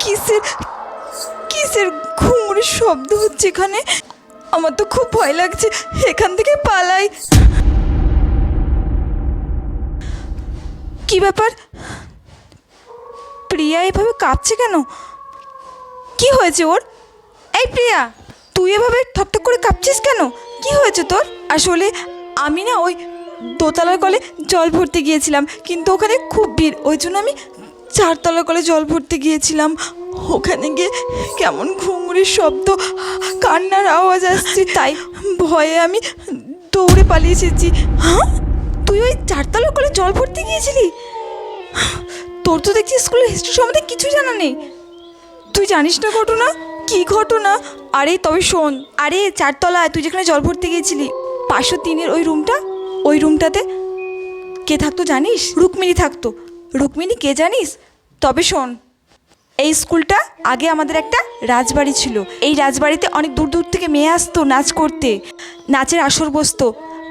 কিসের কিসের ঘুমুরের শব্দ হচ্ছে এখানে? আমার তো খুব ভয় লাগছে, এখান থেকে পালাই। কি ব্যাপার? প্রিয়া এভাবে কাঁপছে কেন? কি হয়েছে ওর? এই প্রিয়া, তুই এভাবে ঠকঠক করে কাঁপছিস কেন? কি হয়েছে তোর? আসলে আমি না ওই দোতলার কলে জল ভরতে গিয়েছিলাম, কিন্তু ওখানে খুব ভিড়, ওই জন্য আমি চারতলার কলে জল ভরতে গিয়েছিলাম। ওখানে গিয়ে কেমন ঘুঙুরের শব্দ কান্নার আওয়াজ আসছে। তাই ভয়ে আমি দৌড়ে পালিয়ে এসেছি। হ্যাঁ? তুই ওই চারতলা কলে জল ভরতে গিয়েছিলি? তোর তো দেখছি স্কুলের হিস্ট্রি সম্বন্ধে কিছু জানা নেই। তুই জানিস না ঘটনা? কি ঘটনা? আরে তবে শোন আরে চারতলায় তুই যেখানে জল ভরতে গিয়েছিলি পাঁচশো তিনের ওই রুমটা ওই রুমটাতে কে থাকতো জানিস? রুক্মিণী থাকতো। রুক্মিণী, কে জানিস? তবে শোন, এই স্কুলটা আগে আমাদের একটা রাজবাড়ি ছিল। এই রাজবাড়িতে অনেক দূর দূর থেকে মেয়ে আসতো নাচ করতে, নাচের আসর বসতো,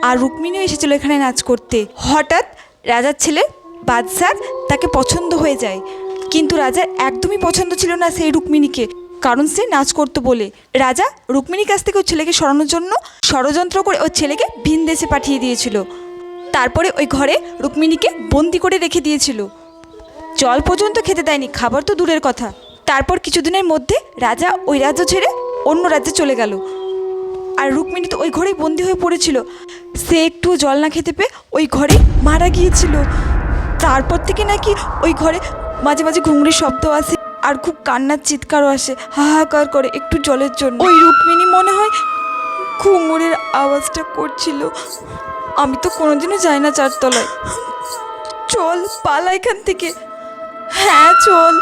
আর রুক্মিণীও এসেছিল এখানে নাচ করতে। হঠাৎ রাজার ছেলে বাদশার তাকে পছন্দ হয়ে যায়, কিন্তু রাজার একদমই পছন্দ ছিল না সেই রুক্মিণীকে, কারণ সে নাচ করতো বলে। রাজা রুক্মিণীর কাছ থেকে ওই ছেলেকে সরানোর জন্য ষড়যন্ত্র করে ওই ছেলেকে ভিন দেশে পাঠিয়ে দিয়েছিল। তারপরে ওই ঘরে রুক্মিণীকে বন্দি করে রেখে দিয়েছিল। জল পর্যন্ত খেতে দেয়নি, খাবার তো দূরের কথা। তারপর কিছুদিনের মধ্যে রাজা ওই রাজ্য ছেড়ে অন্য রাজ্যে চলে গেল। আর রুক্মিণী তো ওই ঘরেই বন্দি হয়ে পড়েছিল। সে একটু জল না খেতে পেয়ে ওই ঘরে মারা গিয়েছিল। তারপর থেকে নাকি ওই ঘরে মাঝে মাঝে ঘুঙরির শব্দ আসে আর খুব কান্নার চিৎকারও আসে, হাহাকার করে একটু জলের জন্য। ওই রুক্মিণী মনে হয় ঘুঙুরের আওয়াজটা করছিল। আমি তো কোনোদিনও যাই না চারতলায়। চল, পালা এখান থেকে। হ্যাঁ চল।